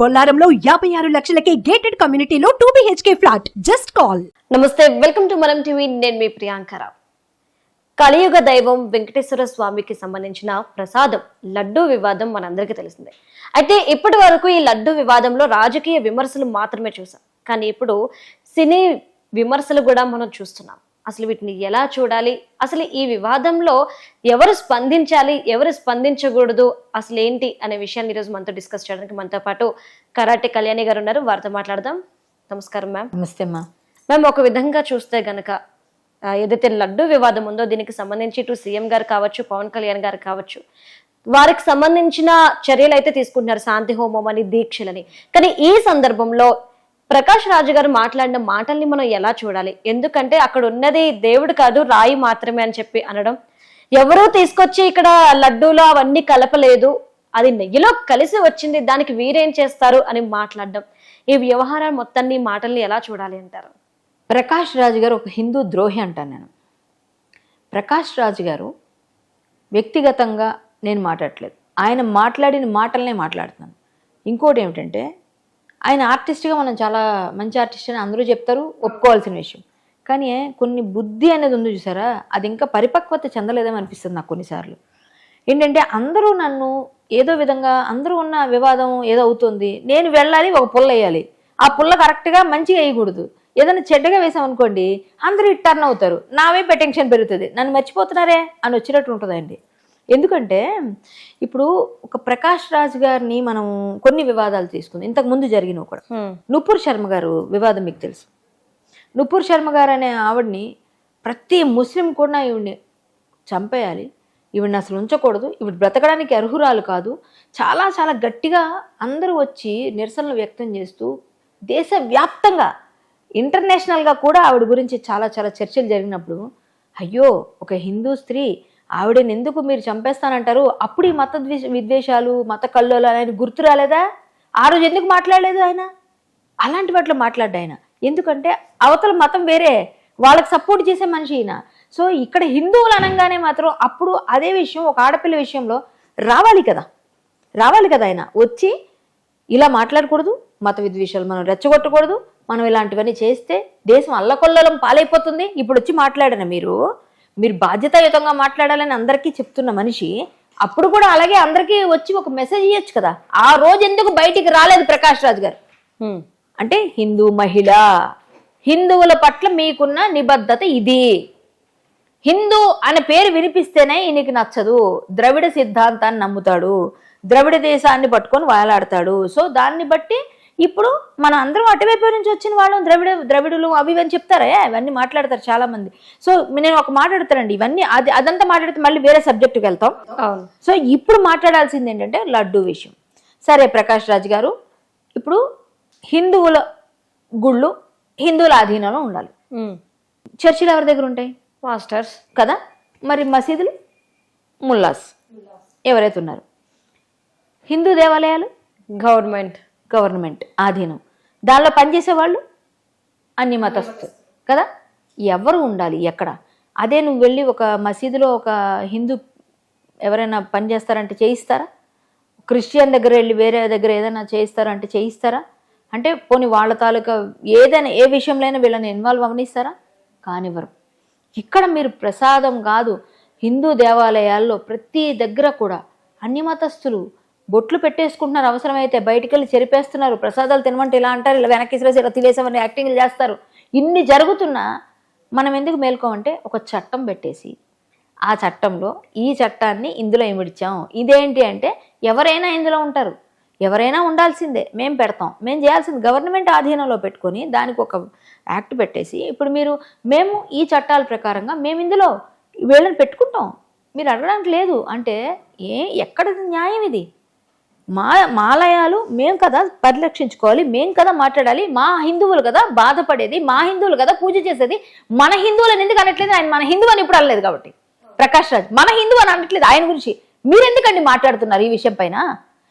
బొల్లారంలో యాభై ఆరు లక్షలకే గేటెడ్ కమ్యూనిటీలో two BHK flat just call నమస్తే వెల్కమ్ టు మనం టీవీ నేను మీ ప్రియాంకరావు కలియుగ దైవం వెంకటేశ్వర స్వామికి సంబంధించిన ప్రసాదం లడ్డూ వివాదం మనందరికీ తెలిసిందే. అయితే ఇప్పటి వరకు ఈ లడ్డూ వివాదంలో రాజకీయ విమర్శలు మాత్రమే చూసాం. కానీ ఇప్పుడు సినీ విమర్శలు కూడా మనం చూస్తున్నాం. అసలు వీటిని ఎలా చూడాలి? అసలు ఈ వివాదంలో ఎవరు స్పందించాలి? ఎవరు స్పందించకూడదు? అసలు ఏంటి అనే విషయాన్ని ఈరోజు మనతో డిస్కస్ చేయడానికి మనతో పాటు కరాటే కళ్యాణి గారు ఉన్నారు. వారితో మాట్లాడదాం. నమస్కారం మ్యామ్. నమస్తే అమ్మా మేము ఒక విధంగా చూస్తే గనక ఏదైతే లడ్డు వివాదం ఉందో దీనికి సంబంధించి ఇటు సీఎం గారు కావచ్చు పవన్ కళ్యాణ్ గారు కావచ్చు వారికి సంబంధించిన చర్యలు అయితే తీసుకుంటున్నారు శాంతి హోమం అని దీక్షలని. కానీ ఈ సందర్భంలో ప్రకాష్ రాజు గారు మాట్లాడిన మాటల్ని మనం ఎలా చూడాలి? ఎందుకంటే అక్కడ ఉన్నది దేవుడు కాదు రాయి మాత్రమే అని చెప్పి అనడం. ఎవరూ తీసుకొచ్చి ఇక్కడ లడ్డూలో అవన్నీ కలపలేదు. అది నెయ్యిలో కలిసి వచ్చింది దానికి వీరేం చేస్తారు అని మాట్లాడడం. ఈ వ్యవహారాన్ని మొత్తాన్ని మాటల్ని ఎలా చూడాలి అంటారు? ప్రకాష్ రాజు గారు ఒక హిందూ ద్రోహి అంటాను నేను. ప్రకాష్ రాజు గారు వ్యక్తిగతంగా నేను మాట్లాడట్లేదు. ఆయన మాట్లాడిన మాటలనే మాట్లాడుతున్నాను. ఇంకోటి ఏమిటంటే ఆయన ఆర్టిస్ట్గా మనం చాలా మంచి ఆర్టిస్ట్ అని అందరూ చెప్తారు ఒప్పుకోవాల్సిన విషయం. కానీ కొన్ని బుద్ధి అనేది ఉంది చూసారా? అది ఇంకా పరిపక్వత చెందలేదేమో అనిపిస్తుంది నాకు కొన్నిసార్లు. ఏంటంటే అందరూ నన్ను ఏదో విధంగా అందరూ ఉన్న వివాదం ఏదో అవుతుంది నేను వెళ్ళాలి ఒక పుల్ల వేయాలి. ఆ పుల్ల కరెక్ట్గా మంచిగా వేయకూడదు. ఏదైనా చెడ్డగా వేసామనుకోండి అందరూ ఇట్ టర్న్ అవుతారు. నా వైపు టెన్షన్ పెరుగుతుంది. నన్ను మర్చిపోతున్నారే అని వచ్చినట్టు ఉంటుందండి. ఎందుకంటే ఇప్పుడు ఒక ప్రకాష్ రాజ్ గారిని మనం కొన్ని వివాదాలు తీసుకుంది. ఇంతకు ముందు జరిగినవి కూడా. నుపూర్ శర్మ గారు వివాదం మీకు తెలుసు. నుపూర్ శర్మ గారు అనే ఆవిడ్ని ప్రతి ముస్లిం కూడా ఈవిడ్ని చంపేయాలి. ఈవిడ్ని అసలు ఉంచకూడదు. ఈవిడ బ్రతకడానికి అర్హురాలు కాదు. చాలా చాలా గట్టిగా అందరూ వచ్చి నిరసనలు వ్యక్తం చేస్తూ దేశవ్యాప్తంగా ఇంటర్నేషనల్గా కూడా ఆవిడ గురించి చాలా చాలా చర్చలు జరిగినప్పుడు అయ్యో ఒక హిందూ స్త్రీ ఆవిడని ఎందుకు మీరు చంపేస్తానంటారు? అప్పుడు ఈ మత విద్వేషాలు మత కల్లోలు ఆయన గుర్తు రాలేదా? ఆ రోజు ఎందుకు మాట్లాడలేదు ఆయన? అలాంటి వాటిలో మాట్లాడ్డా ఆయన? ఎందుకంటే అవతల మతం వేరే వాళ్ళకి సపోర్ట్ చేసే మనిషి ఈయన. సో ఇక్కడ హిందువులు అనగానే మాత్రం అప్పుడు అదే విషయం ఒక ఆడపిల్ల విషయంలో రావాలి కదా. రావాలి కదా ఆయన. వచ్చి ఇలా మాట్లాడకూడదు మత విద్వేషాలు మనం రెచ్చగొట్టకూడదు మనం ఇలాంటివన్నీ చేస్తే దేశం అల్లకొల్లలం పాలైపోతుంది. ఇప్పుడు వచ్చి మాట్లాడిన మీరు? మీరు బాధ్యతాయుతంగా మాట్లాడాలని అందరికీ చెప్తున్న మనిషి అప్పుడు కూడా అలాగే అందరికీ వచ్చి ఒక మెసేజ్ ఇవ్వచ్చు కదా. ఆ రోజు ఎందుకు బయటికి రాలేదు ప్రకాష్ రాజ్ గారు? అంటే హిందూ మహిళ హిందువుల పట్ల మీకున్న నిబద్ధత ఇది. హిందూ అనే పేరు వినిపిస్తేనే ఈయనకి నచ్చదు. ద్రవిడ సిద్ధాంతాన్ని నమ్ముతాడు. ద్రవిడ దేశాన్ని పట్టుకొని వాలాడతాడు. సో దాన్ని బట్టి ఇప్పుడు మన అందరం అటువైపు నుంచి వచ్చిన వాళ్ళం ద్రవిడ ద్రవిడులు అవి ఇవి అని చెప్తారా? ఇవన్నీ మాట్లాడతారు చాలా మంది సో నేను ఒక మాట్లాడతానండి ఇవన్నీ అది అదంతా మాట్లాడితే మళ్ళీ వేరే సబ్జెక్టుకి వెళ్తాం. సో ఇప్పుడు మాట్లాడాల్సింది ఏంటంటే లడ్డు విషయం. సరే ప్రకాష్ రాజ్ గారు ఇప్పుడు హిందువుల గుళ్ళు హిందువుల ఆధీనంలో ఉండాలి. చర్చిలు ఎవరి దగ్గర ఉంటాయి? మాస్టర్స్. కదా? మరి మసీదులు? ముల్లాస్. ఎవరైతే ఉన్నారు. హిందూ దేవాలయాలు? గవర్నమెంట్. గవర్నమెంట్ ఆధీనం. దానిలో పనిచేసే వాళ్ళు అన్ని మతస్థు కదా? ఎవరు ఉండాలి ఎక్కడ? అదే నువ్వు వెళ్ళి ఒక మసీదులో ఒక హిందూ ఎవరైనా పని చేస్తారంటే చేయిస్తారా? క్రిస్టియన్ దగ్గర వెళ్ళి వేరే దగ్గర ఏదైనా చేయిస్తారంటే చేయిస్తారా? అంటే పోనీ వాళ్ళ తాలూకా ఏదైనా ఏ విషయంలో అయినా వీళ్ళని ఇన్వాల్వ్ అవనిస్తారా? కానివ్వరు. ఇక్కడ మీరు ప్రసాదం కాదు హిందూ దేవాలయాల్లో ప్రతి దగ్గర కూడా అన్ని మతస్థులు బొట్లు పెట్టేసుకుంటున్నారు అవసరమైతే బయటికి వెళ్ళి చెరిపేస్తున్నారు. ప్రసాదాలు తినమంటే ఇలా అంటారు ఇలా వెనక్కి ఇసిరేసి ఇలా తినేసామని యాక్టింగ్లు చేస్తారు. ఇన్ని జరుగుతున్నా మనం ఎందుకు మేల్కోమంటే ఒక చట్టం పెట్టేసి ఆ చట్టంలో ఈ చట్టాన్ని ఇందులో ఇమిడ్చాం ఇదేంటి అంటే ఎవరైనా ఇందులో ఉంటారు. ఎవరైనా ఉండాల్సిందే. మేము పెడతాం. మేము చేయాల్సింది గవర్నమెంట్ ఆధీనంలో పెట్టుకొని దానికి ఒక యాక్ట్ పెట్టేసి ఇప్పుడు మీరు మేము ఈ చట్టాల ప్రకారంగా మేము ఇందులో వీళ్ళని పెట్టుకుంటాం. మీరు అడగడానికి లేదు. అంటే ఏ ఎక్కడ న్యాయం ఇది? మా మాలయాలు మేం కదా పరిరక్షించుకోవాలి మేం కదా మాట్లాడాలి మా హిందువులు కదా బాధపడేది మా హిందువులు కదా పూజ చేసేది మన హిందువులను ఎందుకు అనట్లేదు? ఆయన మన హిందువు అని ఇప్పుడు అనలేదు కాబట్టి. ప్రకాష్ రాజ్ మన హిందువు అని అనట్లేదు ఆయన గురించి. మీరెందుకండి మాట్లాడుతున్నారు ఈ విషయం పైన?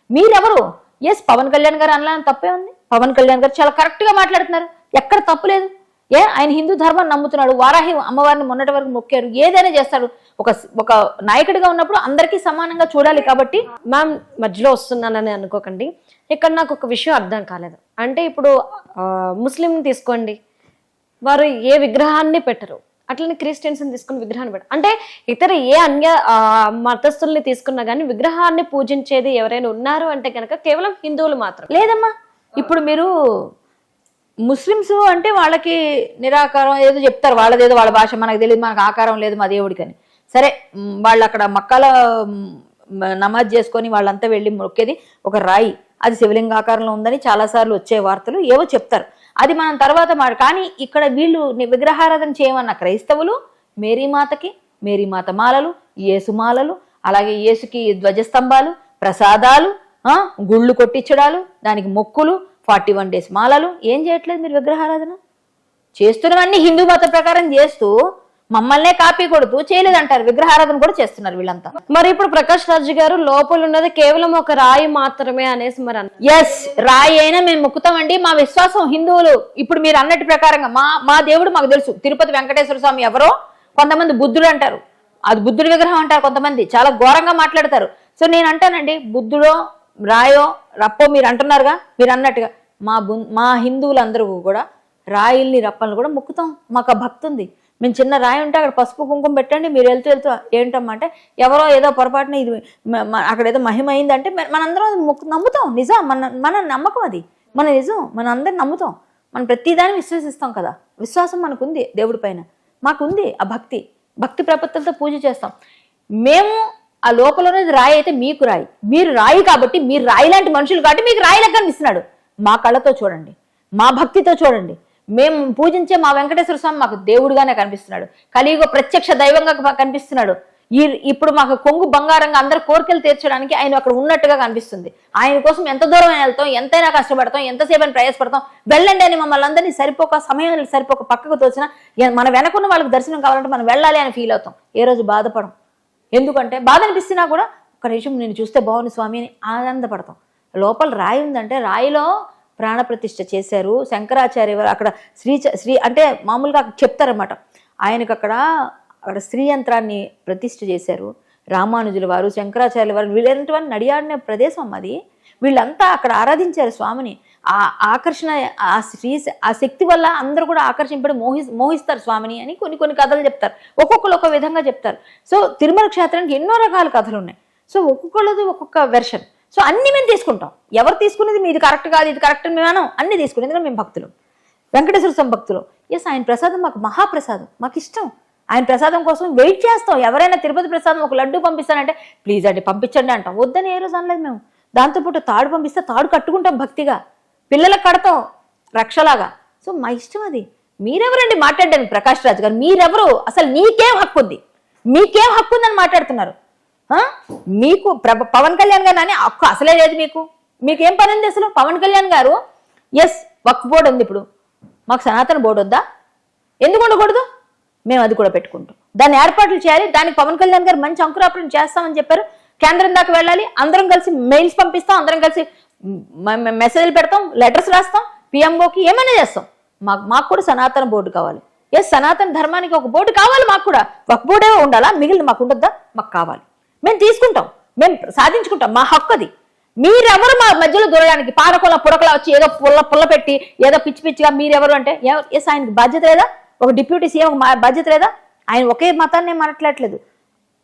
మీరెవరు? ఎస్ పవన్ కళ్యాణ్ గారు అనలేని తప్పే ఉంది. పవన్ కళ్యాణ్ గారు చాలా కరెక్ట్గా మాట్లాడుతున్నారు. ఎక్కడ తప్పు లేదు. ఏ ఆయన హిందూ ధర్మాన్ని నమ్ముతున్నాడు. వారాహి అమ్మవారిని మొన్నటి వరకు మొక్కారు. ఏదైనా చేస్తాడు. ఒక ఒక నాయకుడిగా ఉన్నప్పుడు అందరికీ సమానంగా చూడాలి కాబట్టి మ్యామ్ మధ్యలో వస్తున్నానని అనుకోకండి. ఇక్కడ నాకు ఒక విషయం అర్థం కాలేదు. అంటే ఇప్పుడు ముస్లిం తీసుకోండి. వారు ఏ విగ్రహాన్ని పెట్టరు. అట్లనే క్రిస్టియన్స్ తీసుకుని విగ్రహాన్ని పెట్టరు. అంటే ఇతర ఏ అన్య మతస్థుల్ని తీసుకున్నా కానీ విగ్రహాన్ని పూజించేది ఎవరైనా ఉన్నారు అంటే కనుక కేవలం హిందువులు మాత్రం. లేదమ్మా. ఇప్పుడు మీరు ముస్లిమ్స్ అంటే వాళ్ళకి నిరాకారం ఏదో చెప్తారు. వాళ్ళది ఏదో వాళ్ళ భాష మనకు తెలియదు మనకు ఆకారం లేదు మా దేవుడికని. సరే వాళ్ళు అక్కడ మక్కాల నమాజ్ చేసుకొని వాళ్ళంతా వెళ్ళి మొక్కేది ఒక రాయి. అది శివలింగ ఆకారంలో ఉందని చాలాసార్లు వచ్చే వార్తలు ఏవో చెప్తారు. అది మనం తర్వాత మాట కానీ ఇక్కడ వీళ్ళు విగ్రహారాధన చేయమన్న క్రైస్తవులు మేరీమాతకి మేరీమాత మాలలు ఏసుమాలలు అలాగే యేసుకి ధ్వజస్తంభాలు ప్రసాదాలు గుళ్ళు కొట్టించడాలు దానికి మొక్కులు ఫార్టీ వన్ డేస్ మాలలు. ఏం చేయట్లేదు మీరు విగ్రహారాధన? చేస్తున్నవన్నీ హిందూ మత ప్రకారం చేస్తూ మమ్మల్నే కాపీ కొడుతూ చేయలేదంటారు. విగ్రహారాధన కూడా చేస్తున్నారు వీళ్ళంతా. మరి ఇప్పుడు ప్రకాష్ రాజు గారు లోపల ఉన్నది కేవలం ఒక రాయి మాత్రమే అనేసి మరి ఎస్ రాయి అయినా మేము మొక్కుతామండి. మా విశ్వాసం హిందువులు. ఇప్పుడు మీరు అన్నట్టు ప్రకారంగా మా మా దేవుడు మాకు తెలుసు. తిరుపతి వెంకటేశ్వర స్వామి ఎవరో కొంతమంది బుద్ధుడు అంటారు. అది బుద్ధుడి విగ్రహం అంటారు కొంతమంది. చాలా ఘోరంగా మాట్లాడతారు. సో నేను అంటానండి బుద్ధుడో రాయో రప్పో మీరు అంటున్నారుగా మీరు అన్నట్టుగా మా బు మా హిందువులందరూ కూడా రాయిల్ని రప్పల్ని కూడా మొక్కుతాం. మాకు ఆ భక్తి ఉంది మేము చిన్న రాయి ఉంటే అక్కడ పసుపు కుంకుమ పెట్టండి మీరు వెళ్తూ వెళ్తూ ఏంటమ్మా అంటే ఎవరో ఏదో పొరపాటున ఇది అక్కడ ఏదో మహిమ అయిందంటే మనందరం అది నమ్ముతాం నిజం. మన మన నమ్మకం అది. మన నిజం. మన అందరం నమ్ముతాం. మనం ప్రతిదాన్ని విశ్వసిస్తాం కదా. విశ్వాసం మనకుంది దేవుడి పైన. మాకుంది ఆ భక్తి. భక్తి ప్రపత్తులతో పూజ చేస్తాం. మేము ఆ లోపల ఉన్నది రాయి అయితే మీకు రాయి. మీరు రాయి కాబట్టి మీరు రాయి లాంటి మనుషులు కాబట్టి మీకు రాయి లెక్క కనిపిస్తున్నాడు మా కళ్ళతో చూడండి. మా భక్తితో చూడండి. మేము పూజించే మా వెంకటేశ్వర స్వామి మాకు దేవుడుగానే కనిపిస్తున్నాడు. కలియుగ ప్రత్యక్ష దైవంగా కనిపిస్తున్నాడు. ఈ ఇప్పుడు మాకు కొంగు బంగారంగా అందరి కోరికలు తీర్చడానికి ఆయన అక్కడ ఉన్నట్టుగా కనిపిస్తుంది. ఆయన కోసం ఎంత దూరం అయినా వెళ్తాం ఎంతైనా కష్టపడతాం ఎంతసేపు అని ప్రయాసపడతాం వెళ్ళండి అని మమ్మల్ని అందరినీ సరిపోక సమయం సరిపోక పక్కకు తోచిన మన వెనకున్న వాళ్ళకి దర్శనం కావాలంటే మనం వెళ్ళాలి అని ఫీల్ అవుతాం. ఏ రోజు బాధపడం ఎందుకంటే బాధ అనిపిస్తున్నా కూడా ఒక నిమిషం నేను చూస్తే బాగుంది స్వామి అని ఆనందపడతాం. లోపల రాయి ఉందంటే రాయిలో ప్రాణప్రతిష్ఠ చేశారు. శంకరాచార్య వారు అక్కడ శ్రీ శ్రీ అంటే మామూలుగా చెప్తారన్నమాట. ఆయనకు అక్కడ అక్కడ స్త్రీ యంత్రాన్ని ప్రతిష్ఠ చేశారు. రామానుజుల వారు శంకరాచార్యుల వారు వీళ్ళంటి వారిని నడియాడిన ప్రదేశం అది. వీళ్ళంతా అక్కడ ఆరాధించారు స్వామిని. ఆ ఆకర్షణ ఆ శ్రీ ఆ శక్తి వల్ల అందరూ కూడా ఆకర్షింపడి మోహి మోహిస్తారు స్వామిని అని కొన్ని కొన్ని కథలు చెప్తారు. ఒక్కొక్కరు ఒక విధంగా చెప్తారు. సో తిరుమల క్షేత్రానికి ఎన్నో రకాల కథలు ఉన్నాయి. సో ఒక్కొక్కళ్ళది ఒక్కొక్క వెర్షన్. సో అన్ని మేము తీసుకుంటాం. ఎవరు తీసుకునేది మీది కరెక్ట్ కాదు ఇది కరెక్ట్ మేము అన్ని తీసుకునేది ఎందుకంటే మేము భక్తులు. వెంకటేశ్వర స్వామి భక్తులు. ఎస్ ఆయన ప్రసాదం మాకు మహాప్రసాదం. మాకు ఇష్టం. ఆయన ప్రసాదం కోసం వెయిట్ చేస్తాం. ఎవరైనా తిరుపతి ప్రసాదం ఒక లడ్డు పంపిస్తానంటే ప్లీజ్ అండి పంపించండి అంటాం. వద్దని ఏ రోజు అనలేదు మేము. దాంతోపాటు తాడు పంపిస్తే తాడు కట్టుకుంటాం భక్తిగా. పిల్లలకు కడతాం రక్షలాగా. సో మా ఇష్టం అది. మీరెవరండి మాట్లాడండి ప్రకాష్ రాజు గారు. మీరెవరు? అసలు నీకేం హక్కు ఉంది మీకేం హక్కు ఉందని మాట్లాడుతున్నారు? మీకు ప్రభ పవన్ కళ్యాణ్ గారు అని హక్కు అసలే లేదు మీకు. మీకేం పని ఉంది అసలు? పవన్ కళ్యాణ్ గారు? ఎస్ వక్ఫ్ బోర్డు ఉంది ఇప్పుడు. మాకు సనాతన బోర్డు వద్దా? ఎందుకు ఉండకూడదు? మేము అది కూడా పెట్టుకుంటాం. దాన్ని ఏర్పాట్లు చేయాలి. దానికి పవన్ కళ్యాణ్ గారు మంచి అంకురాపణ చేస్తామని చెప్పారు. కేంద్రం దాకా వెళ్ళాలి. అందరం కలిసి మెయిల్స్ పంపిస్తాం. అందరం కలిసి మెసేజ్లు పెడతాం. లెటర్స్ రాస్తాం. పిఎంఓకి ఏమైనా చేస్తాం. మాకు మాకు కూడా సనాతన బోర్డు కావాలి. ఎస్ సనాతన ధర్మానికి ఒక బోర్డు కావాలి మాకు కూడా. ఒక బోర్డే ఉండాలా? మిగిలిన మాకు ఉండొద్దా? మాకు కావాలి. మేము తీసుకుంటాం. మేము సాధించుకుంటాం. మా హక్కు అది మీరెవరు మా మధ్యలో దూరడానికి? పానకొల పుడకలా వచ్చి ఏదో పుల్ల పుల్ల పెట్టి ఏదో పిచ్చి పిచ్చిగా మీరెవరు అంటే ఎస్ ఆయనకి బాధ్యత లేదా? ఒక డిప్యూటీ సీఎం బాధ్యత లేదా? ఆయన ఒకే మతాన్ని మాట్లాడట్లేదు.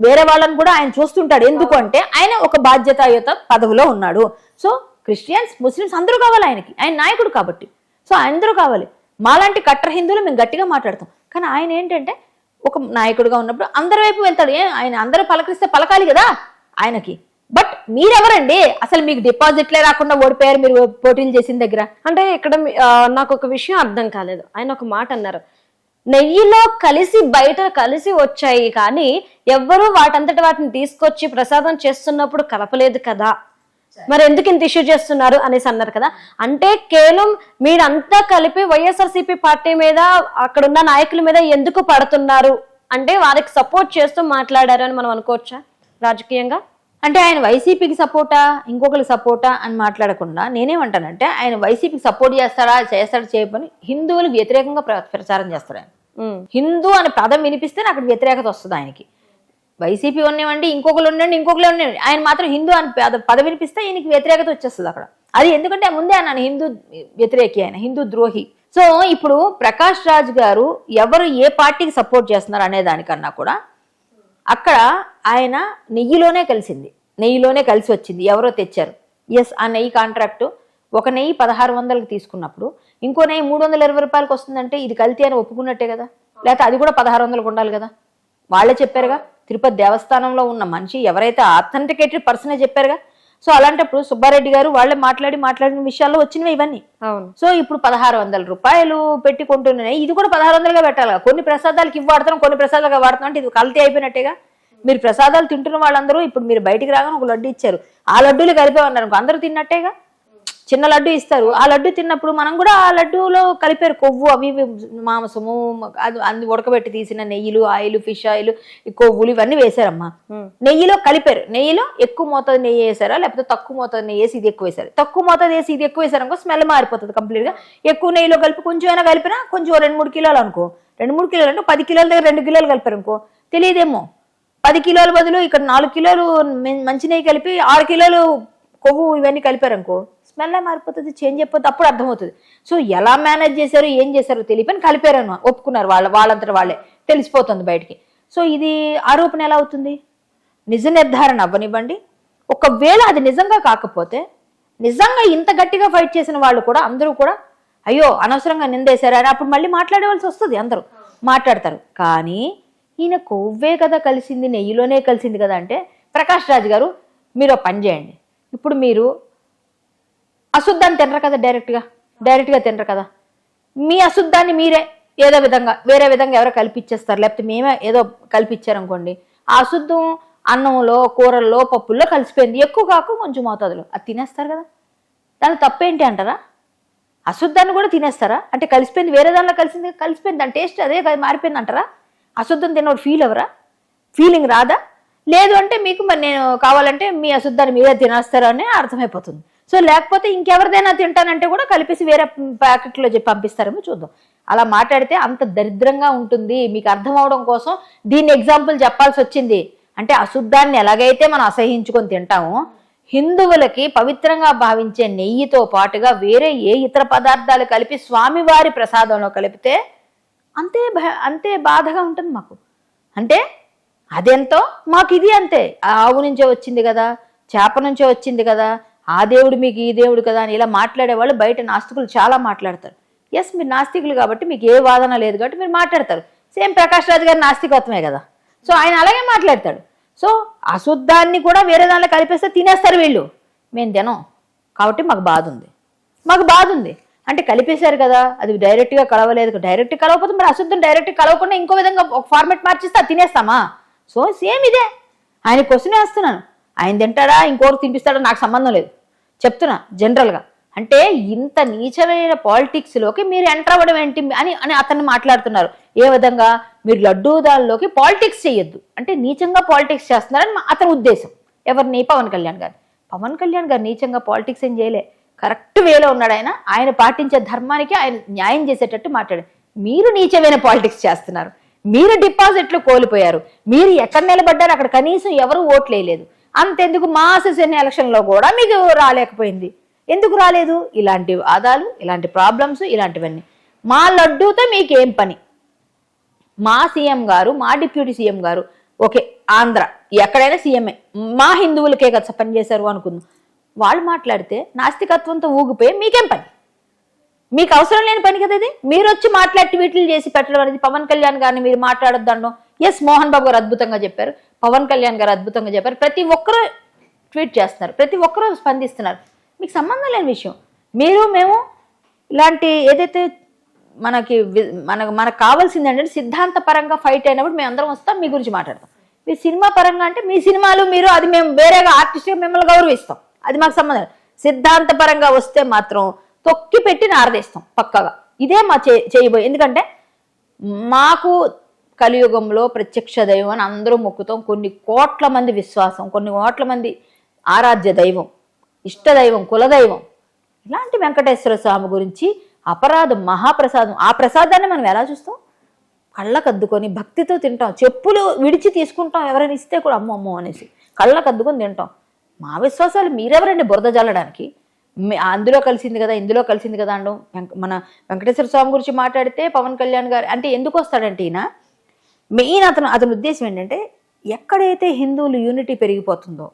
వేరే వాళ్ళని కూడా ఆయన చూస్తుంటాడు. ఎందుకు అంటే ఆయన ఒక బాధ్యతాయుత పదవిలో ఉన్నాడు. సో క్రిస్టియన్స్ ముస్లిమ్స్ అందరూ కావాలి ఆయనకి. ఆయన నాయకుడు కాబట్టి. సో అందరూ కావాలి. మాలాంటి కట్టర్ హిందువులు మేము గట్టిగా మాట్లాడతాం. కానీ ఆయన ఏంటంటే ఒక నాయకుడిగా ఉన్నప్పుడు అందరి వైపు వెళ్తాడు. ఏ ఆయన అందరూ పలకరిస్తే పలకాలి కదా ఆయనకి. బట్ మీరెవరండి? అసలు మీకు డిపాజిట్లే రాకుండా ఓడిపోయారు మీరు పోటీలు చేసిన దగ్గర? అంటే ఇక్కడ నాకు ఒక విషయం అర్థం కాలేదు. ఆయన ఒక మాట అన్నారు. నెయ్యిలో కలిసి బయట కలిసి వచ్చాయి కానీ ఎవ్వరూ వాటంతటి వాటిని తీసుకొచ్చి ప్రసాదం చేస్తున్నప్పుడు కలపలేదు కదా. మరి ఎందుకు ఇంత ఇష్యూ చేస్తున్నారు అనేసి అన్నారు కదా. అంటే కేవలం మీరంతా కలిపి వైఎస్ఆర్సీపీ పార్టీ మీద అక్కడున్న నాయకుల మీద ఎందుకు పడుతున్నారు? అంటే వారికి సపోర్ట్ చేస్తూ మాట్లాడారు అని మనం అనుకోవచ్చా రాజకీయంగా? అంటే ఆయన వైసీపీకి సపోర్టా ఇంకొకరికి సపోర్టా అని మాట్లాడకుండా నేనేమంటానంటే ఆయన వైసీపీకి సపోర్ట్ చేస్తాడా చేస్తాడా చేయమని హిందువులకు వ్యతిరేకంగా ప్ర- ప్రచారం చేస్తాడు ఆయన. హిందూ అనే పదం వినిపిస్తే అక్కడ వ్యతిరేకత వస్తుంది ఆయనకి. వైసీపీ ఉండేవండి ఇంకొకరు ఉండండి ఇంకొకరు ఉండండి ఆయన మాత్రం హిందూ అని పద- వినిపిస్తే ఈయనకి వ్యతిరేకత వచ్చేస్తుంది అక్కడ. అది ఎందుకంటే ముందే అన్నాను హిందూ వ్యతిరేకి ఆయన హిందూ ద్రోహి. సో ఇప్పుడు ప్రకాష్ రాజ్ గారు ఎవరు ఏ పార్టీకి సపోర్ట్ చేస్తున్నారు అనే దానికన్నా కూడా అక్కడ ఆయన నెయ్యిలోనే కలిసింది. నెయ్యిలోనే కలిసి వచ్చింది. ఎవరో తెచ్చారు. ఎస్ ఆ నెయ్యి కాంట్రాక్టు. ఒక నెయ్యి పదహారు వందలకు తీసుకున్నప్పుడు ఇంకో నెయ్యి మూడు వందల ఇరవై రూపాయలకు వస్తుందంటే ఇది కల్తీ అని ఒప్పుకున్నట్టే కదా. లేకపోతే అది కూడా పదహారు వందలకు ఉండాలి కదా. వాళ్ళే చెప్పారుగా. తిరుపతి దేవస్థానంలో ఉన్న మనిషి ఎవరైతే ఆథెంటికేటెడ్ పర్సనే చెప్పారుగా? సో అలాంటప్పుడు సుబ్బారెడ్డి గారు వాళ్ళే మాట్లాడి మాట్లాడిన విషయాల్లో వచ్చినవి ఇవన్నీ. అవును. సో ఇప్పుడు పదహారు వందల రూపాయలు పెట్టి కొంటున్నాయి ఇది కూడా పదహారు వందలుగా పెట్టాలి. కొన్ని ప్రసాదాలకి ఇవి వాడుతున్నాం కొన్ని ప్రసాదాలుగా వాడుతున్నాం అంటే ఇది కల్తీ అయిపోయినట్టేగా. మీరు ప్రసాదాలు తింటున్న వాళ్ళందరూ ఇప్పుడు మీరు బయటికి రాగానే ఒక లడ్డు ఇచ్చారు. ఆ లడ్డూలు కలిపేమన్నారు అనుకో, అందరూ తిన్నట్టేగా? చిన్న లడ్డు ఇస్తారు. ఆ లడ్డు తిన్నప్పుడు మనం కూడా ఆ లడ్డూలో కలిపారు. కొవ్వు అవి మాంసము అది అన్ని ఉడకబెట్టి తీసిన నెయ్యిలు ఆయిల్ ఫిష్ ఆయిల్ కొవ్వులు ఇవన్నీ వేశారమ్మా. నెయ్యిలో కలిపారు. నెయ్యిలో ఎక్కువ మోతాదు నెయ్యి వేసారా లేకపోతే తక్కువ మోతాదు నెయ్యి వేసి ఇది ఎక్కువ వేసారు తక్కువ మోతాదు వేసి ఇది ఎక్కువ వేసారు అనుకో స్మెల్ మారిపోతుంది కంప్లీట్గా ఎక్కువ నెయ్యిలో కలిపి కొంచెం అయినా కలిపినా కొంచెం రెండు మూడు కిలోలు అనుకో. రెండు మూడు కిలోలు అంటే పది కిలోల దగ్గర రెండు కిలోలు కలిపారు అనుకో తెలియదేమో. పది కిలోల బదులు ఇక్కడ నాలుగు కిలోలు మంచి నెయ్యి కలిపి ఆరు కిలోలు కొవ్వు ఇవన్నీ కలిపారు అనుకో స్మెల్ మారిపోతుంది? చేంజ్ అయిపోతుంది. అప్పుడు అర్థమవుతుంది. సో ఎలా మేనేజ్ చేశారు ఏం చేశారో తెలియపని కలిపారని ఒప్పుకున్నారు వాళ్ళ వాళ్ళంతట వాళ్ళే. తెలిసిపోతుంది బయటికి. సో ఇది ఆరోపణ ఎలా అవుతుంది? నిజ నిర్ధారణ అవ్వనివ్వండి. ఒకవేళ అది నిజంగా కాకపోతే నిజంగా ఇంత గట్టిగా ఫైట్ చేసిన వాళ్ళు కూడా అందరూ కూడా అయ్యో అనవసరంగా నిందేశారు అని అప్పుడు మళ్ళీ మాట్లాడవలసి వస్తుంది అందరూ. మాట్లాడతారు. కానీ ఈయన కొవ్వే కదా కలిసింది నెయ్యిలోనే కలిసింది కదా అంటే ప్రకాష్ రాజ్ గారు మీరు పని చేయండి. ఇప్పుడు మీరు అశుద్ధాన్ని తినరు కదా డైరెక్ట్గా డైరెక్ట్గా తినరు కదా. మీ అశుద్ధాన్ని మీరే ఏదో విధంగా వేరే విధంగా ఎవరో కల్పించేస్తారు. లేకపోతే మేమే ఏదో కల్పించారనుకోండి. ఆ అశుద్ధం అన్నంలో కూరల్లో పప్పుల్లో కలిసిపోయింది. ఎక్కువ కాక కొంచెం మోతాదులో అది తినేస్తారు కదా. దాని తప్పేంటి అంటారా? అశుద్ధాన్ని కూడా తినేస్తారా? అంటే కలిసిపోయింది వేరే దానిలో కలిసింది కలిసిపోయింది. దాని టేస్ట్ అదే కదా మారిపోయింది అంటారా? అశుద్ధం తిన్నోడు ఫీల్ ఎవరా? ఫీలింగ్ రాదా? లేదు అంటే మీకు మరి నేను కావాలంటే మీ అశుద్ధాన్ని మీరే తినేస్తారు అని అర్థమైపోతుంది. సో లేకపోతే ఇంకెవరిదైనా తింటానంటే కూడా కలిపేసి వేరే ప్యాకెట్లో చెప్పి పంపిస్తారేమో చూద్దాం. అలా మాట్లాడితే అంత దరిద్రంగా ఉంటుంది. మీకు అర్థం అవడం కోసం దీన్ని ఎగ్జాంపుల్ చెప్పాల్సి వచ్చింది. అంటే అశుద్ధాన్ని ఎలాగైతే మనం అసహించుకొని తింటామో హిందువులకి పవిత్రంగా భావించే నెయ్యితో పాటుగా వేరే ఏ ఇతర పదార్థాలు కలిపి స్వామివారి ప్రసాదంలో కలిపితే అంతే భ- అంతే బాధగా ఉంటుంది మాకు. అంటే అదెంతో? మాకు ఇది అంతే ఆవు నుంచే వచ్చింది కదా చేప నుంచే వచ్చింది కదా ఆ దేవుడు మీకు ఈ దేవుడు కదా అని ఇలా మాట్లాడే వాళ్ళు బయట నాస్తికులు చాలా మాట్లాడతారు. ఎస్ మీరు నాస్తికులు కాబట్టి మీకు ఏ వాదన లేదు కాబట్టి మీరు మాట్లాడతారు. సేమ్ ప్రకాష్ రాజు గారి నాస్తికత్వమే కదా. సో ఆయన అలాగే మాట్లాడతాడు. సో అశుద్ధాన్ని కూడా వేరే దానిలో కలిపేస్తే తినేస్తారు వీళ్ళు. మేము తినం. కాబట్టి మాకు బాధ ఉంది మాకు బాధ ఉంది అంటే కలిపేశారు కదా. అది డైరెక్ట్గా కలవలేదు. డైరెక్ట్ కలవకపోతే మరి అశుద్ధం డైరెక్ట్ కలవకుండా ఇంకో విధంగా ఒక ఫార్మెట్ మార్చిస్తే అది తినేస్తామా? సో సేమ్ ఇదే. ఆయన క్వశ్చన్ వేస్తున్నాను. ఆయన తింటాడా? ఇంకోటి తినిపిస్తాడా? నాకు సంబంధం లేదు. చెప్తున్నా జనరల్గా అంటే ఇంత నీచమైన పాలిటిక్స్లోకి మీరు ఎంటర్ అవ్వడం ఏంటి అని అని అతన్ని మాట్లాడుతున్నారు. ఏ విధంగా? మీరు లడ్డూదాల్లోకి పాలిటిక్స్ చేయొద్దు. అంటే నీచంగా పాలిటిక్స్ చేస్తున్నారని మా- అతని ఉద్దేశం. ఎవరిని? పవన్ కళ్యాణ్ గారు పవన్ కళ్యాణ్ గారు నీచంగా పాలిటిక్స్ ఏం చేయలే. కరెక్ట్ వేలో ఉన్నాడు ఆయన. ఆయన పాటించే ధర్మానికి ఆయన న్యాయం చేసేటట్టు మాట్లాడారు మీరు నీచమైన పాలిటిక్స్ చేస్తున్నారు. మీరు డిపాజిట్లు కోల్పోయారు. మీరు ఎక్కడ నిలబడ్డారు? అక్కడ కనీసం ఎవరు ఓట్లేయలేదు అంతెందుకు మా అసెసన్ ఎలక్షన్లో కూడా మీకు రాలేకపోయింది. ఎందుకు రాలేదు? ఇలాంటి వాదాలు ఇలాంటి ప్రాబ్లమ్స్ ఇలాంటివన్నీ. మా లడ్డూతో మీకేం పని? మా సీఎం గారు మా డిప్యూటీ సీఎం గారు ఓకే ఆంధ్ర ఎక్కడైనా సీఎంఏ మా హిందువులకే కదా పని చేశారు అనుకుందాం. వాళ్ళు మాట్లాడితే నాస్తికత్వంతో ఊగిపోయి మీకేం పని? మీకు అవసరం లేని పని కదా ఇది? మీరు వచ్చి మాట్లాడి ట్వీట్లు చేసి పెట్టడం అనేది పవన్ కళ్యాణ్ గారిని మీరు మాట్లాడొద్దండం? ఎస్ మోహన్ బాబు గారు అద్భుతంగా చెప్పారు. పవన్ కళ్యాణ్ గారు అద్భుతంగా చెప్పారు. ప్రతి ఒక్కరూ ట్వీట్ చేస్తున్నారు. ప్రతి ఒక్కరూ స్పందిస్తున్నారు. మీకు సంబంధం లేని విషయం. మీరు మేము ఇలాంటి ఏదైతే మనకి వి- మనకు మనకు కావాల్సింది ఏంటంటే సిద్ధాంత పరంగా ఫైట్ అయినప్పుడు మేము అందరం వస్తాం మీ గురించి మాట్లాడతాం. మీ సినిమా పరంగా అంటే మీ సినిమాలు మీరు అది మేము వేరేగా ఆర్టిస్ట్గా మిమ్మల్ని గౌరవిస్తాం. అది మాకు సంబంధం లేదు. సిద్ధాంత పరంగా వస్తే మాత్రం తొక్కి పెట్టి నారదేస్తాం పక్కగా. ఇదే మా చే చేయబోయే ఎందుకంటే మాకు కలియుగంలో ప్రత్యక్ష దైవం అని అందరూ మొక్కుతాం. కొన్ని కోట్ల మంది విశ్వాసం కొన్ని కోట్ల మంది ఆరాధ్య దైవం ఇష్ట దైవం కులదైవం ఇలాంటి వెంకటేశ్వర స్వామి గురించి అపరాధం మహాప్రసాదం ఆ ప్రసాదాన్ని మనం ఎలా చూస్తాం? కళ్ళకు అద్దుకొని భక్తితో తింటాం. చెప్పులు విడిచి తీసుకుంటాం. ఎవరైనా ఇస్తే కూడా అమ్మో అమ్మో అనేసి కళ్ళకు అద్దుకొని తింటాం. మా విశ్వాసాలు మీరెవరండి బురద జల్లడానికి? అందులో కలిసింది కదా ఇందులో కలిసింది కదా అండం. వెంక- మన వెంకటేశ్వర స్వామి గురించి మాట్లాడితే పవన్ కళ్యాణ్ గారు అంటే ఎందుకు వస్తాడంటే ఈయన మెయిన్ అతను అతని ఉద్దేశం ఏంటంటే ఎక్కడైతే హిందువులు యూనిటీ పెరిగిపోతుందో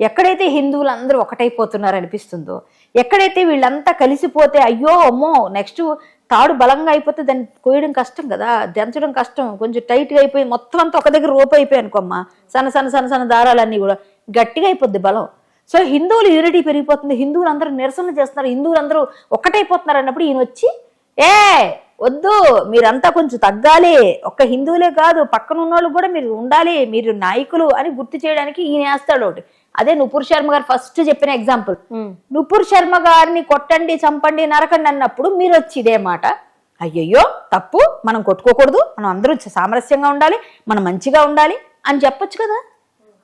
ఎక్కడైతే హిందువులు అందరూ ఒకటైపోతున్నారు అనిపిస్తుందో ఎక్కడైతే వీళ్ళంతా కలిసిపోతే అయ్యో అమ్మో నెక్స్ట్ తాడు బలంగా అయిపోతే దాన్ని కోయడం కష్టం కదా దంచడం కష్టం కొంచెం టైట్గా అయిపోయి మొత్తం అంతా ఒక దగ్గర రోప్ అయిపోయి అనుకోమ్మా సన్న సన్న సన్న సన్న దారాలన్నీ కూడా గట్టిగా అయిపోద్ది బలం. సో హిందువులు యూనిటీ పెరిగిపోతుంది హిందువులు అందరూ నిరసన చేస్తున్నారు హిందువులు అందరూ ఒకటైపోతున్నారు అన్నప్పుడు ఈయన వచ్చి ఏ వద్దు మీరంతా కొంచెం తగ్గాలి. ఒక్క హిందువులే కాదు పక్కన ఉన్నోళ్ళు కూడా మీరు ఉండాలి మీరు నాయకులు అని గుర్తు చేయడానికి ఈయన వేస్తాడు ఒకటి. అదే నుపూర్ శర్మ గారు ఫస్ట్ చెప్పిన ఎగ్జాంపుల్. నుపూర్ శర్మ గారిని కొట్టండి చంపండి నరకండి అన్నప్పుడు మీరు వచ్చి ఇదే మాట. అయ్యయ్యో తప్పు మనం కొట్టుకోకూడదు మనం అందరూ సామరస్యంగా ఉండాలి మనం మంచిగా ఉండాలి అని చెప్పొచ్చు కదా.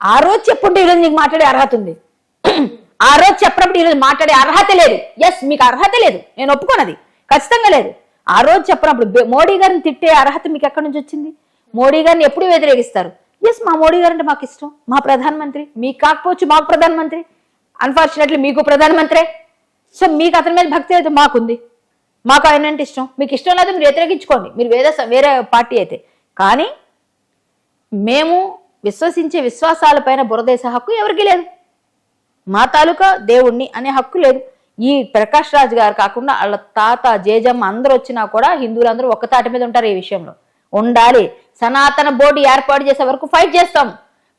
ఆ రోజు చెప్పుంటే ఈరోజు నీకు మాట్లాడే అర్హత ఉంది. ఆ రోజు చెప్పినప్పుడు ఈరోజు మాట్లాడే అర్హత లేదు. ఎస్ మీకు అర్హత లేదు. నేను ఒప్పుకోనది ఖచ్చితంగా లేదు. ఆ రోజు చెప్పినప్పుడు మోడీ గారిని తిట్టే అర్హత మీకు ఎక్కడి నుంచి వచ్చింది? మోడీ గారిని ఎప్పుడు వ్యతిరేకిస్తారు? ఎస్ మా మోడీ గారు అంటే మాకు ఇష్టం. మా ప్రధానమంత్రి మీకు కాకపోవచ్చు మాకు ప్రధానమంత్రి. అన్ఫార్చునేట్లీ మీకు ప్రధానమంత్రే. సో మీకు అతని మీద భక్తి అయితే మాకుంది. మాకు ఆయన అంటే ఇష్టం. మీకు ఇష్టం లేదు మీరు వ్యతిరేకించుకోండి. మీరు వేరే వేరే పార్టీ అయితే. కానీ మేము విశ్వసించే విశ్వాసాలపైన బురదేశ హక్కు ఎవరికీ లేదు. మా తాలూకా దేవుణ్ణి అనే హక్కు లేదు. ఈ ప్రకాష్ రాజ్ గారు కాకుండా వాళ్ళ తాత జేజమ్మ అందరూ వచ్చినా కూడా హిందువులందరూ ఒక్క తాటి మీద ఉంటారు ఈ విషయంలో. ఉండాలి. సనాతన బోర్డు ఏర్పాటు చేసే వరకు ఫైట్ చేస్తాం.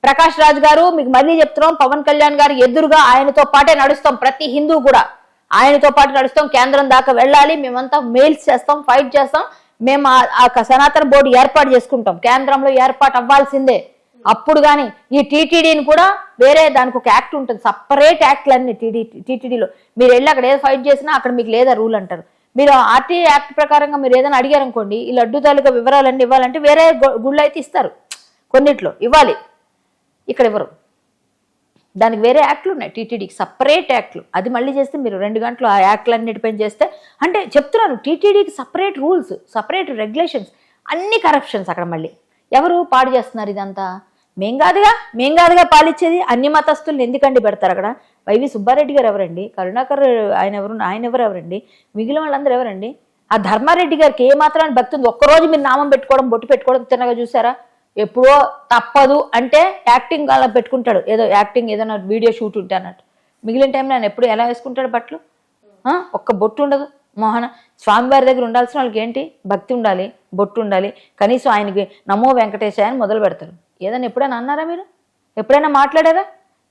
ప్రకాష్ రాజ్ గారు మీకు మళ్ళీ చెప్తున్నాం పవన్ కళ్యాణ్ గారు ఎదురుగా ఆయనతో పాటే నడుస్తాం ప్రతి హిందూ కూడా. ఆయనతో పాటు నడుస్తాం కేంద్రం దాకా వెళ్ళాలి మేమంతా మెయిల్స్ చేస్తాం ఫైట్ చేస్తాం. మేము ఆ- ఆ సనాతన బోర్డు ఏర్పాటు చేసుకుంటాం. కేంద్రంలో ఏర్పాటు అవ్వాల్సిందే. అప్పుడు కానీ ఈ టీటీడీని కూడా వేరే దానికి ఒక యాక్ట్ ఉంటుంది. సపరేట్ యాక్ట్లు అన్ని టీడీ టీటీడీలో మీరు వెళ్ళి అక్కడ ఏదో ఫైట్ చేసినా అక్కడ మీకు లేదా రూల్ అంటారు. మీరు ఆర్టీ యాక్ట్ ప్రకారంగా మీరు ఏదైనా అడిగారు అనుకోండి ఈ లడ్డు తాలూకా వివరాలన్నీ ఇవ్వాలంటే వేరే గుళ్ళు అయితే ఇస్తారు. కొన్నిట్లో ఇవ్వాలి. ఇక్కడ ఇవ్వరు. దానికి వేరే యాక్ట్లు ఉన్నాయి. టీటీడీకి సపరేట్ యాక్ట్లు. అది మళ్ళీ చేస్తే మీరు రెండు గంటలు ఆ యాక్ట్లన్నిటిపైన చేస్తే అంటే చెప్తున్నాను టీటీడీకి సపరేట్ రూల్స్ సపరేట్ రెగ్యులేషన్స్ అన్ని కరప్షన్స్ అక్కడ మళ్ళీ. ఎవరు పాడు చేస్తున్నారు ఇదంతా? మేం కాదుగా మేం కాదుగా పాలిచ్చేది అన్ని మతస్థుల్ని ఎందుకండి పెడతారు అక్కడ? వైవి సుబ్బారెడ్డి గారు ఎవరండి? కరుణాకర్ ఆయన ఎవరు ఆయన ఎవరు ఎవరండి? మిగిలిన వాళ్ళందరూ ఎవరండి? ఆ ధర్మారెడ్డి గారికి ఏ మాత్రాన్ని భక్తి ఉంది ఒక్కరోజు మీరు నామం పెట్టుకోవడం బొట్టు పెట్టుకోవడం తిన్నగా చూసారా? ఎప్పుడో తప్పదు అంటే యాక్టింగ్ అలా పెట్టుకుంటాడు. ఏదో యాక్టింగ్ ఏదైనా వీడియో షూట్ ఉంటే అన్నట్టు. మిగిలిన టైంలో ఆయన ఎప్పుడు ఎలా వేసుకుంటాడు బట్టలు? ఒక్క బొట్టు ఉండదు. మోహన స్వామివారి దగ్గర ఉండాల్సిన వాళ్ళకి ఏంటి? భక్తి ఉండాలి బొట్టు ఉండాలి. కనీసం ఆయనకి నమో వెంకటేశాయ అని మొదలు పెడతారు. ఏదైనా ఎప్పుడైనా అన్నారా మీరు? ఎప్పుడైనా మాట్లాడారా?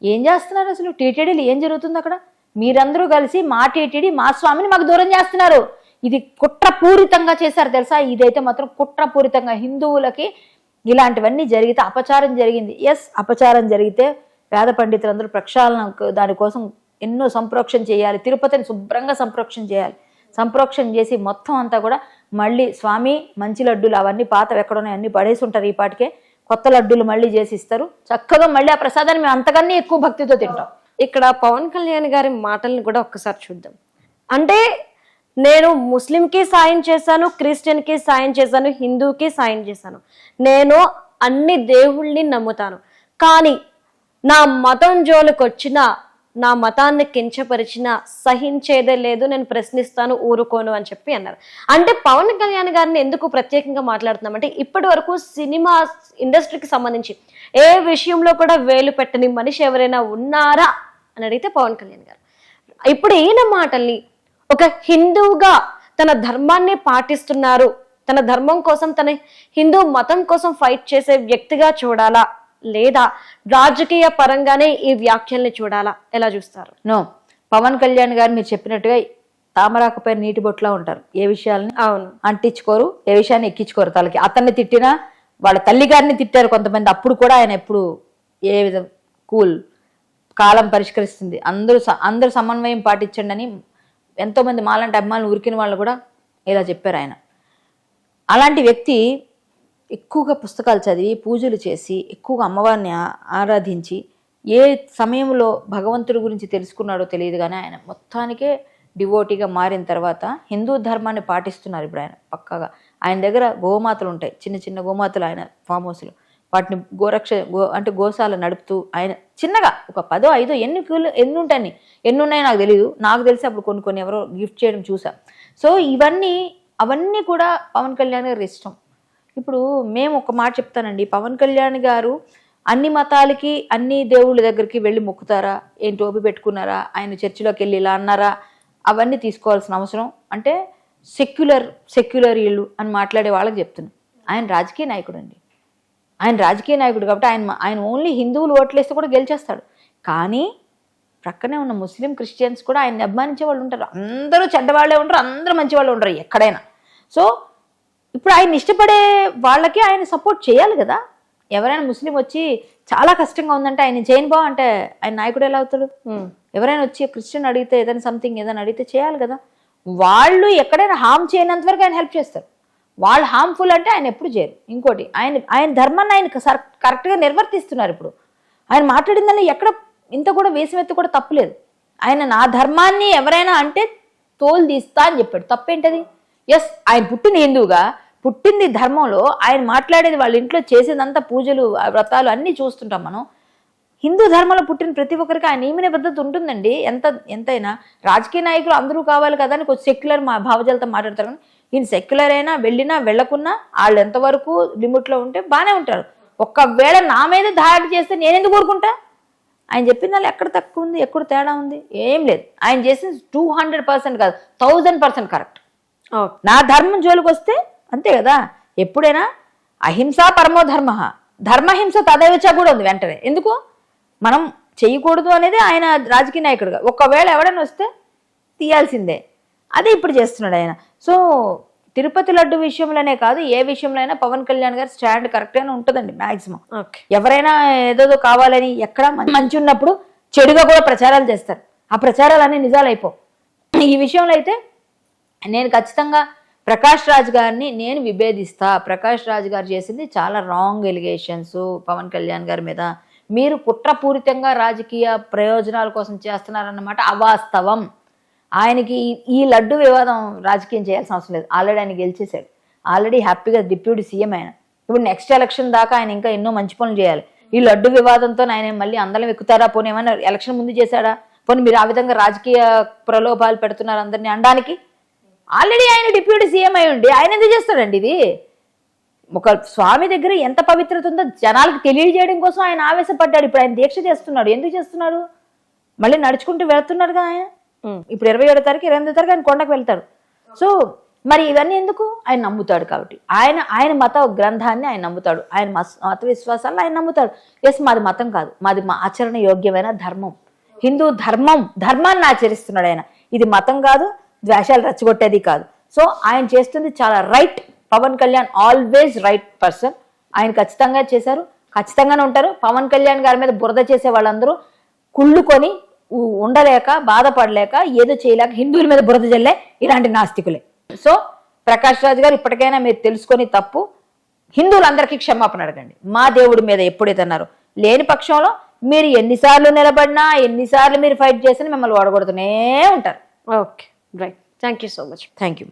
ఏం చేస్తున్నారు అసలు? టీటీడీలు ఏం జరుగుతుంది అక్కడ? మీరందరూ కలిసి మా టీటీడీ మా స్వామిని మాకు దూరం చేస్తున్నారు. ఇది కుట్రపూరితంగా చేశారు తెలుసా? ఇదైతే మాత్రం కుట్రపూరితంగా హిందువులకి ఇలాంటివన్నీ జరిగితే అపచారం జరిగింది. ఎస్ అపచారం జరిగితే పేద పండితులందరూ ప్రక్షాళన దానికోసం ఎన్నో సంప్రోక్షణ చేయాలి. తిరుపతిని శుభ్రంగా సంప్రోక్షణ చేయాలి. సంప్రోక్షణ చేసి మొత్తం అంతా కూడా మళ్ళీ స్వామి మంచి లడ్డూలు అవన్నీ పాతవి ఎక్కడున్నాయి అన్ని పడేసి ఉంటారు ఈ పాటికే. కొత్త లడ్డూలు మళ్ళీ చేసి ఇస్తారు. చక్కగా మళ్ళీ ఆ ప్రసాదాన్ని మేము అంతకన్నా ఎక్కువ భక్తితో తింటాం. ఇక్కడ పవన్ కళ్యాణ్ గారి మాటల్ని కూడా ఒక్కసారి చూద్దాం. అంటే నేను ముస్లింకి సాయం చేశాను క్రిస్టియన్కి సాయం చేశాను హిందూకి సాయం చేశాను. నేను అన్ని దేవుళ్ళని నమ్ముతాను. కానీ నా మతం జోలికి వచ్చిన నా మతాన్ని కించపరిచిన సహించేదే లేదు నేను ప్రశ్నిస్తాను ఊరుకోను అని చెప్పి అన్నారు. అంటే పవన్ కళ్యాణ్ గారిని ఎందుకు ప్రత్యేకంగా మాట్లాడుతున్నాం అంటే ఇప్పటి వరకు సినిమా ఇండస్ట్రీకి సంబంధించి ఏ విషయంలో కూడా వేలు పెట్టని మనిషి ఎవరైనా ఉన్నారా అని అడిగితే పవన్ కళ్యాణ్ గారు. ఇప్పుడు ఈయన మాటల్ని ఒక హిందువుగా తన ధర్మాన్ని పాటిస్తున్నారు తన ధర్మం కోసం తన హిందూ మతం కోసం ఫైట్ చేసే వ్యక్తిగా చూడాలా? లేదా రాజకీయ పరంగానే ఈ వ్యాఖ్యల్ని చూడాలా? ఎలా చూస్తారు? నో. పవన్ కళ్యాణ్ గారు మీరు చెప్పినట్టుగా తామరాకుపై నీటి బొట్టులా ఉంటారు. ఏ విషయాల్ని? అవును. అంటించుకోరు ఏ విషయాన్ని ఎక్కించుకోరు. తలకి అతన్ని తిట్టినా వాళ్ళ తల్లి గారిని తిట్టారు కొంతమంది. అప్పుడు కూడా ఆయన ఎప్పుడు ఏ విధం కూల్ కాలం పరిష్కరిస్తుంది. అందరూ అందరూ సమన్వయం పాటించండి అని ఎంతోమంది మాలాంటి అభిమానులు ఉరికిన వాళ్ళు కూడా ఇలా చెప్పారు ఆయన. అలాంటి వ్యక్తి ఎక్కువగా పుస్తకాలు చదివి పూజలు చేసి ఎక్కువగా అమ్మవారిని ఆరాధించి ఏ సమయంలో భగవంతుడి గురించి తెలుసుకున్నాడో తెలియదు కానీ ఆయన మొత్తానికే డివోటీగా మారిన తర్వాత హిందూ ధర్మాన్ని పాటిస్తున్నారు ఇప్పుడు ఆయన పక్కాగా. ఆయన దగ్గర గోమాతలు ఉంటాయి. చిన్న చిన్న గోమాతలు ఆయన ఫామ్ హౌస్లో వాటిని గోరక్ష గో అంటే గోశాల నడుపుతూ ఆయన చిన్నగా ఒక పదో ఐదో ఎన్ని కిలో ఎన్ని ఉంటాయని ఎన్ని ఉన్నాయో నాకు తెలియదు నాకు తెలిసి అప్పుడు కొన్ని కొన్ని ఎవరో గిఫ్ట్ చేయడం చూసా. సో ఇవన్నీ అవన్నీ కూడా పవన్ కళ్యాణ్ గారి ఇష్టం. ఇప్పుడు మేము ఒక మాట చెప్తానండి. పవన్ కళ్యాణ్ గారు అన్ని మతాలకి అన్ని దేవుళ్ళ దగ్గరికి వెళ్ళి మొక్కుతారా? ఏం టోపీ పెట్టుకున్నారా? ఆయన చర్చిలోకి వెళ్ళి ఇలా అన్నారా? అవన్నీ తీసుకోవాల్సిన అవసరం. అంటే సెక్యులర్ సెక్యులర్ ఇల్లు అని మాట్లాడే వాళ్ళకి చెప్తున్నాను. ఆయన రాజకీయ నాయకుడు అండి ఆయన రాజకీయ నాయకుడు కాబట్టి ఆయన ఆయన ఓన్లీ హిందువులు ఓట్లేస్తే కూడా గెలిచేస్తాడు. కానీ ప్రక్కనే ఉన్న ముస్లిం క్రిస్టియన్స్ కూడా ఆయన్ని అభిమానించే వాళ్ళు ఉంటారు. అందరూ చెడ్డవాళ్ళే ఉంటారు అందరూ మంచి వాళ్ళు ఉంటారు ఎక్కడైనా. సో ఇప్పుడు ఆయన ఇష్టపడే వాళ్ళకి ఆయన సపోర్ట్ చేయాలి కదా? ఎవరైనా ముస్లిం వచ్చి చాలా కష్టంగా ఉందంటే ఆయన చేయను బా అంటే ఆయన నాయకుడు ఎలా అవుతాడు? ఎవరైనా వచ్చి క్రిస్టియన్ అడిగితే ఏదైనా సంథింగ్ ఏదైనా అడిగితే చేయాలి కదా? వాళ్ళు ఎక్కడైనా హామ్ చేయనంత వరకు ఆయన హెల్ప్ చేస్తారు. వాళ్ళు హార్మ్ఫుల్ అంటే ఆయన ఎప్పుడు చేయరు. ఇంకోటి ఆయన ఆయన ధర్మాన్ని ఆయన కర- కరెక్ట్గా నిర్వర్తిస్తున్నారు ఇప్పుడు. ఆయన మాట్లాడిందని ఎక్కడ ఇంత కూడా వేసిమెత్తి కూడా తప్పులేదు ఆయన నా ధర్మాన్ని ఎవరైనా అంటే తోలు తీస్తా అని చెప్పాడు. తప్పేంటది? ఎస్ ఆయన పుట్టిన హిందువుగా పుట్టింది ధర్మంలో ఆయన మాట్లాడేది వాళ్ళ ఇంట్లో చేసేదంతా పూజలు వ్రతాలు అన్నీ చూస్తుంటాం మనం. హిందూ ధర్మంలో పుట్టిన ప్రతి ఒక్కరికి ఆయన నియమ నిబద్ధత ఉంటుందండి. ఎంత ఎంతైనా రాజకీయ నాయకులు అందరూ కావాలి కదా అని కొంచెం సెక్యులర్ మా భావజాలతో మాట్లాడతారు కానీ ఈయన సెక్యులర్ అయినా వెళ్ళినా వెళ్ళకున్నా వాళ్ళు ఎంతవరకు లిమిట్లో ఉంటే బాగానే ఉంటారు. ఒక్కవేళ నా మీద దాడి చేస్తే నేను ఎందుకు ఊరుకుంటా? ఆయన చెప్పిన దానిలో ఎక్కడ తక్కువ ఉంది ఎక్కడ తేడా ఉంది? ఏం లేదు. ఆయన చేసింది టూ హండ్రెడ్ పర్సెంట్ కాదు థౌజండ్ పర్సెంట్ కరెక్ట్ నా ధర్మం జోలికి వస్తే అంతే కదా? ఎప్పుడైనా అహింస పరమో ధర్మ. ధర్మహింస తదైవచ కూడా ఉంది వెంటనే. ఎందుకు? మనం చేయకూడదు అనేది ఆయన రాజకీయ నాయకుడుగా. ఒకవేళ ఎవడైనా వస్తే తీయాల్సిందే. అదే ఇప్పుడు చేస్తున్నాడు ఆయన. సో తిరుపతి లడ్డు విషయంలోనే కాదు ఏ విషయంలో అయినా పవన్ కళ్యాణ్ గారి స్టాండ్ కరెక్ట్గానే ఉంటుందండి మాక్సిమం. ఎవరైనా ఏదేదో కావాలని ఎక్కడ మంచి ఉన్నప్పుడు చెడుగా కూడా ప్రచారాలు చేస్తారు. ఆ ప్రచారాలన్నీ నిజాలైపో. ఈ విషయంలో అయితే నేను ఖచ్చితంగా ప్రకాష్ రాజ్ గారిని నేను విభేదిస్తా. ప్రకాష్ రాజ్ గారు చేసింది చాలా రాంగ్ ఎలిగేషన్స్ పవన్ కళ్యాణ్ గారి మీద మీరు కుట్రపూరితంగా రాజకీయ ప్రయోజనాల కోసం చేస్తున్నారన్నమాట అవాస్తవం. ఆయనకి ఈ- లడ్డు వివాదం రాజకీయం చేయాల్సిన అవసరం లేదు. ఆల్రెడీ ఆయన గెలిచేశాడు. ఆల్రెడీ హ్యాపీగా డిప్యూటీ సీఎం ఆయన. ఇప్పుడు నెక్స్ట్ ఎలక్షన్ దాకా ఆయన ఇంకా ఎన్నో మంచి పనులు చేయాలి. ఈ లడ్డు వివాదంతో ఆయన మళ్ళీ అందరం ఎక్కుతారా? పోనీ ఏమైనా ఎలక్షన్ ముందు చేశాడా? పోనీ మీరు ఆ విధంగా రాజకీయ ప్రలోభాలు పెడుతున్నారు అందరినీ అనడానికి? ఆల్రెడీ ఆయన డిప్యూటీ సీఎం అయి ఉండి ఆయన ఎందుకు చేస్తాడండి ఇది? ఒక స్వామి దగ్గర ఎంత పవిత్రత ఉందో జనాలకు తెలియజేయడం కోసం ఆయన ఆవేశపడ్డాడు. ఇప్పుడు ఆయన దీక్ష చేస్తున్నాడు. ఎందుకు చేస్తున్నాడు? మళ్ళీ నడుచుకుంటూ వెళ్తున్నాడు కదా ఆయన? ఇప్పుడు ఇరవై ఏడో తారీఖు ఇరవై ఎనిమిదో తారీఖు ఆయన కొండకు వెళ్తాడు. సో మరి ఇవన్నీ ఎందుకు? ఆయన నమ్ముతాడు కాబట్టి. ఆయన ఆయన మత గ్రంథాన్ని ఆయన నమ్ముతాడు. ఆయన మత విశ్వాసాలను ఆయన నమ్ముతాడు. ఎస్ మాది మతం కాదు. మాది మా ఆచరణ యోగ్యమైన ధర్మం. హిందూ ధర్మం ధర్మాన్ని ఆచరిస్తున్నాడు ఆయన. ఇది మతం కాదు ద్వేషాలు రచ్చగొట్టేది కాదు. సో ఆయన చేస్తుంది చాలా right Pawan Kalyan always right person ఆయన ఖచ్చితంగా చేశారు. ఖచ్చితంగానే ఉంటారు. పవన్ కళ్యాణ్ గారి మీద బురద చేసే వాళ్ళందరూ కుళ్ళుకొని ఉండలేక బాధపడలేక ఏదో చేయలేక హిందువుల మీద బురద జల్లే ఇలాంటి నాస్తికులే. సో ప్రకాష్ రాజు గారు ఇప్పటికైనా మీరు తెలుసుకొని తప్పు. హిందువులందరికీ క్షమాపణ అడగండి. మా దేవుడి మీద ఎప్పుడైతే అన్నారు లేని పక్షంలో మీరు ఎన్నిసార్లు నిలబడినా ఎన్నిసార్లు మీరు ఫైట్ చేసినా మిమ్మల్ని ఓడగొడుతూనే ఉంటారు. Okay. Right thank you so much thank you